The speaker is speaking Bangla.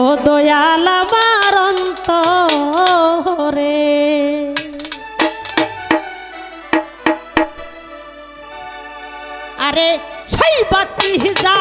ও দয়াল আমার অন্তরে। আরে সেই বাতি যা